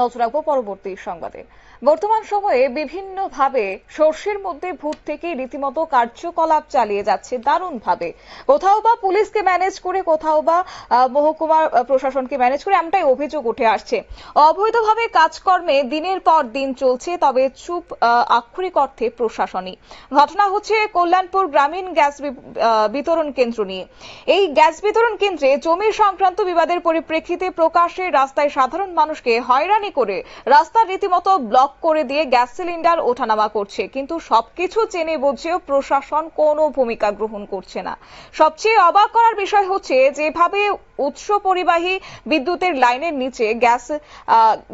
নজর রাখব পরবর্তী সংবাদে। বর্তমান সময়ে বিভিন্নভাবে সর্ষের মধ্যে ভূত থেকে রীতিমতো কার্যকলাপ চালিয়ে যাচ্ছে দারুণভাবে। কোথাও বা পুলিশকে ম্যানেজ করে কোথাও বা আহ, মহকুমা প্রশাসনকে ম্যানেজ করে এমনটাই অভিযোগ উঠে আসছে। অবৈধভাবে কাজকর্মে দিনের পর দিন চলছে তবে চুপ আক্ষরিক অর্থে প্রশাসনই। ঘটনা হচ্ছে কল্যাণপুর গ্রামীণ গ্যাস বিতরণ কেন্দ্র নিয়ে। এই গ্যাস বিতরণ কেন্দ্রে জমি সংক্রান্ত বিবাদের পরিপ্রেক্ষিতে প্রকাশ্যে রাস্তায় সাধারণ মানুষকে হয়রানি করে রাস্তার রীতিমতো ব্লক করে দিয়ে গ্যাস সিলিন্ডার ওঠানামা করছে। কিন্তু সবকিছু চেনে বুঝেও প্রশাসন কোনো ভূমিকা গ্রহণ করছে না। সবচেয়ে অবাক করার বিষয় হচ্ছে যেভাবে উৎস পরিবাহী বিদ্যুতের লাইনের নিচে গ্যাস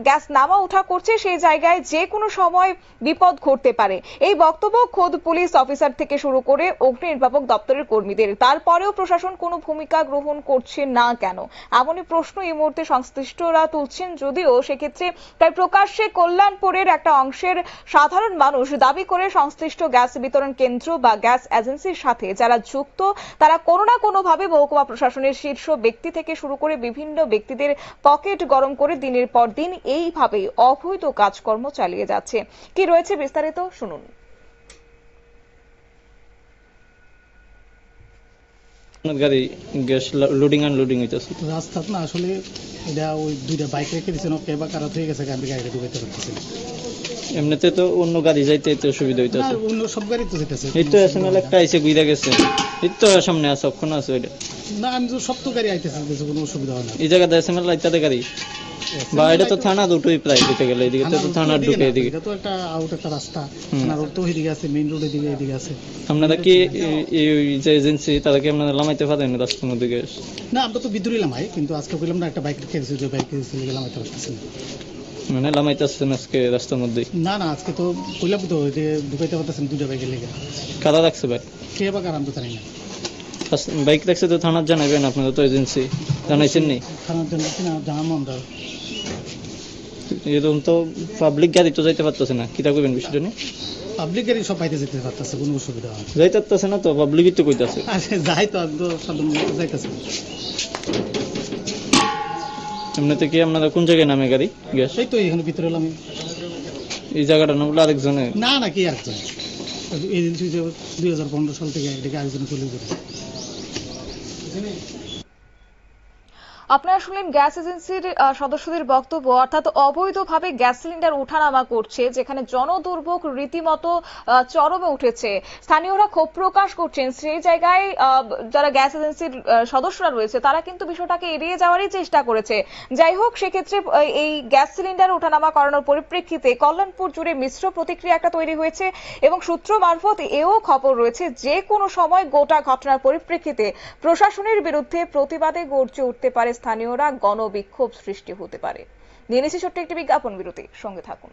গ্যাস নামা ওঠা করছে, সেই জায়গায় যে কোনো সময় বিপদ ঘটতে পারে। এই বক্তব্য খোদ পুলিশ অফিসার থেকে শুরু করে অগ্নি নির্বাপক দপ্তরের কর্মীদের। তারপরেও প্রশাসন কোনো ভূমিকা গ্রহণ করছে না কেন? এমনই প্রশ্ন এই মুহূর্তে সংশ্লিষ্টরা তুলছেন, যদিও সেক্ষেত্রে তাই প্রকাশ্যে কল্যাণপুরের একটা অংশের সাধারণ মানুষ দাবি করে সংশ্লিষ্ট গ্যাস বিতরণ কেন্দ্র বা গ্যাস এজেন্সির সাথে যারা যুক্ত, তারা কোনো না কোনোভাবে মহকুমা প্রশাসনের শীর্ষ ব্যক্তি থেকে শুরু করে বিভিন্ন ব্যক্তিদের পকেট গরম করে দিনের পর দিন এইভাবেই অবৈধ কাজকর্ম চালিয়ে যাচ্ছে। কি রয়েছে বিস্তারিত, শুনুন। আপনার গাড়ি গ্যাস লোডিং আনলোডিং হইতেছে। রাস্তাত না আসলে এটা ওই দুইটা বাইক রেখে দিয়েছেন ওকে বা কারাত হয়ে গেছে গাড়ি গাড়িটা ঢুকাইতে পারতেছি এমনিতে তো অন্য গাড়ি যাইতে এতে সুবিধা না হইতেছে অন্য সব গাড়ি তো যেতেছে এই তো এসএমএল একটা আইসে গুইরা গেছে। এই তো সামনে আছে অক্ষণ আছে ওইটা। না আমি তো সব তো গাড়ি আইতেছে যেতেছে, কোনো অসুবিধা হয় না। এই জায়গাতে এসএমএল লাইতাতে গাড়ি? বা এটা তো থানা দুটোই প্রায় দিতে গেলে এদিকে তো থানার ঢুকে এদিকে। এটা তো একটা আউট একটা রাস্তা। থানার রোড তো এদিকে আছে মেইন রোড এদিকে এদিকে আছে। আপনারা কি এই- যে এজেন্সি তারা কি আপনারা লামাইতে পারেন রাস্তার মধ্যে? না আমরা তো বিদ্যুৎ লামাই কিন্তু আজকে বললাম না একটা বাইক রেখে দিয়েছে যে বাইক রেখে দিয়েছে লামাইতে পারতেছি না। মানে লামাইতেছেন আজকে রাস্তার মধ্যে না না আজকে তো কইলাম তো যে ঢুকাইতে পারতেছেন দুইটা বাইকের লেগে। কারা রাখছে ভাই কে বা কার আমি তো জানি না। বাইক রাখছে তো থানার জানাবেন আপনারা তো এজেন্সি জানাইছেন নি? থানার জানাব আমরা। এরকম তো পাবলিক গাড়ি তো যাইতে পারতেছে না কিতা করবেন বিষয়টা নিয়ে? পাবলিক গাড়ি সব পাইতে যেতে পারতেছে কোনো অসুবিধা হয় যাইতে পারতেছে না তো পাবলিকই তো কইতাছে। আরে যাই তো সাধারণ লোক যাইতেছে। এমনিতে কি আপনারা কোন জায়গায় নামে গাড়ি গ্যাস? সেই তো এখানে ভিতরে এলাম। এই জায়গাটা নাম বলে আরেকজনে না না কি একজন এজেন্সি যে দুই হাজার পনেরো সাল থেকে এটাকে আরেকজন চলে করেছে নেই আপনারা শুনলেন গ্যাস এজেন্সির সদস্যদের বক্তব্য। অর্থাৎ অবৈধভাবে গ্যাস সিলিন্ডার ওঠানামা করছে, যেখানে জনদুর্ভোগ রীতিমতো চরমে উঠেছে। স্থানীয়রা ক্ষোভ প্রকাশ করছেন। সেই জায়গায় যারা গ্যাস এজেন্সির সদস্যরা রয়েছে, তারা কিন্তু বিষয়টাকে এড়িয়ে যাওয়ারই চেষ্টা করেছে। যাই হোক, সেক্ষেত্রে এই গ্যাস সিলিন্ডার ওঠানামা করানোর পরিপ্রেক্ষিতে কল্যাণপুর জুড়ে মিশ্র প্রতিক্রিয়া একটা তৈরি হয়েছে এবং সূত্র মারফত এও খবর রয়েছে যে কোনো সময় গোটা ঘটনার পরিপ্রেক্ষিতে প্রশাসনের বিরুদ্ধে প্রতিবাদে গর্জে উঠতে পারে স্থানীয়রা গণবিক্ষোভ সৃষ্টি হতে পারে। নিয়ে নিচ্ছি ছোট্ট একটি বিজ্ঞাপন বিরতি। সঙ্গে থাকুন।